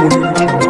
Thank you.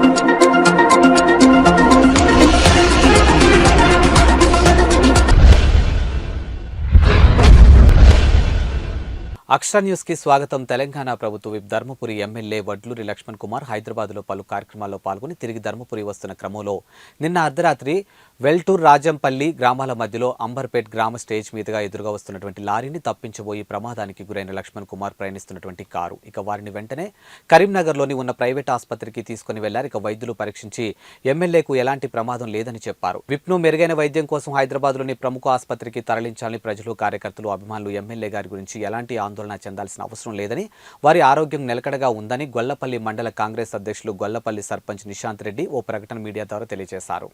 అక్షర న్యూస్కి స్వాగతం. తెలంగాణ ప్రభుత్వ విప్ ధర్మపురి ఎమ్మెల్యే వడ్లూరి లక్ష్మణ్ కుమార్ హైదరాబాద్లో పలు కార్యక్రమాల్లో పాల్గొని తిరిగి ధర్మపురి వస్తున్న క్రమంలో నిన్న అర్ధరాత్రి వెల్టూర్ రాజంపల్లి గ్రామాల మధ్యలో అంబర్పేట్ గ్రామ స్టేజ్ మీదుగా ఎదురుగా వస్తున్నటువంటి లారీని తప్పించబోయి ప్రమాదానికి గురైన లక్ష్మణ్ కుమార్ ప్రయాణిస్తున్నటువంటి కారు. ఇక వారిని వెంటనే కరీంనగర్లోని ఉన్న ప్రైవేట్ ఆసుపత్రికి తీసుకుని వెళ్ళారు. ఇక వైద్యులు పరీక్షించి ఎమ్మెల్యేకు ఎలాంటి ప్రమాదం లేదని చెప్పారు. విప్ను మెరుగైన వైద్యం కోసం హైదరాబాద్లోని ప్రముఖ ఆసుపత్రికి తరలించాలని ప్రజలు కార్యకర్తలు అభిమానులు ఎమ్మెల్యే గారి గురించి ఎలాంటి ఆందోళన చెందాల్సిన అవసరం లేదని వారి ఆరోగ్యం నిలకడగా ఉందని గొల్లపల్లి మండల కాంగ్రెస్ అధ్యక్షులు గొల్లపల్లి సర్పంచ్ నిశాంత్ రెడ్డి ఓ ప్రకటన మీడియా ద్వారా తెలియజేశారు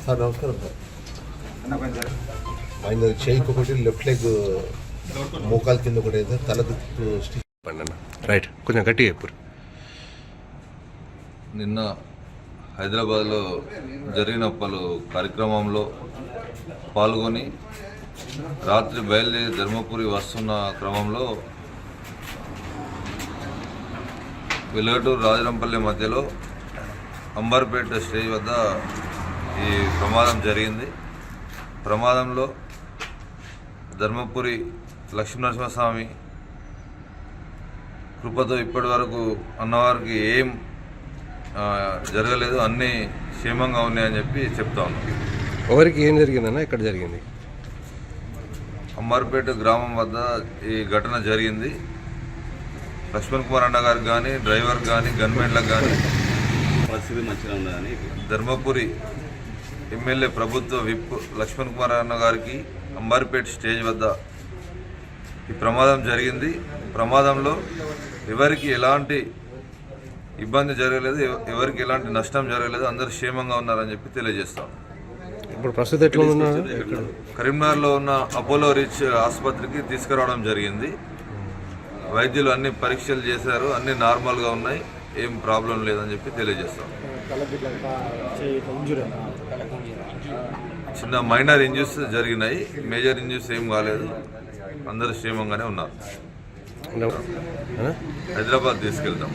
సార్ నమస్కారం సార్ ఆయన చేయికి ఒకటి లెఫ్ట్ లెగ్ మోకాల కింద ఒకటి అయితే తల దిక్కు స్టిచ్ అన్న. రైట్ కొంచెం గట్టిగా చెప్పు. నిన్న హైదరాబాద్లో జరిగిన పలు కార్యక్రమంలో పాల్గొని రాత్రి బయలుదేరి ధర్మపురి వస్తున్న క్రమంలో వెలుగటూరు రాజరంపల్లి మధ్యలో అంబర్పేట స్టేజ్ వద్ద ఈ ప్రమాదం జరిగింది. ప్రమాదంలో ధర్మపురి లక్ష్మీనరసింహస్వామి కృపతో ఇప్పటి వరకు అన్నవారికి ఏం ఆ, జరగలేదు అన్నీ క్షేమంగా ఉన్నాయని చెప్పి చెప్తా ఉన్నాం. ఎవరికి ఏం జరిగిందన్న? ఎక్కడ జరిగింది? అమ్మార్పేట గ్రామం వద్ద ఈ ఘటన జరిగింది. లక్ష్మణ్ కుమార్ అన్న గారికి కానీ డ్రైవర్ కానీ గన్మెన్లకు కానీ పరిస్థితి మంచిగా ఉన్నదని ధర్మపురి ఎమ్మెల్యే ప్రభుత్వ విప్ లక్ష్మణ్ కుమార్ అన్న గారికి అంబార్పేట స్టేజ్ వద్ద ఈ ప్రమాదం జరిగింది. ప్రమాదంలో ఎవరికి ఎలాంటి ఇబ్బంది జరగలేదు ఎవ- ఎవరికి ఎలాంటి నష్టం జరగలేదు అందరూ క్షేమంగా ఉన్నారని చెప్పి తెలియజేస్తాం. ఇప్పుడు ప్రస్తుతం ఎట్లా ఉన్నారు? కరీంనగర్లో ఉన్న అపోలో రిచ్ ఆసుపత్రికి తీసుకురావడం జరిగింది. వైద్యులు అన్ని పరీక్షలు చేశారు అన్ని నార్మల్గా ఉన్నాయి ఏం ప్రాబ్లం లేదని చెప్పి తెలియజేస్తాం. చిన్న మైనర్ ఇంజూస్ జరిగినాయి. మేజర్ ఇంజూస్ ఏం కాలేదు. అందరూ క్షేమంగానే ఉన్నారు? హైదరాబాద్ తీసుకెళ్తాం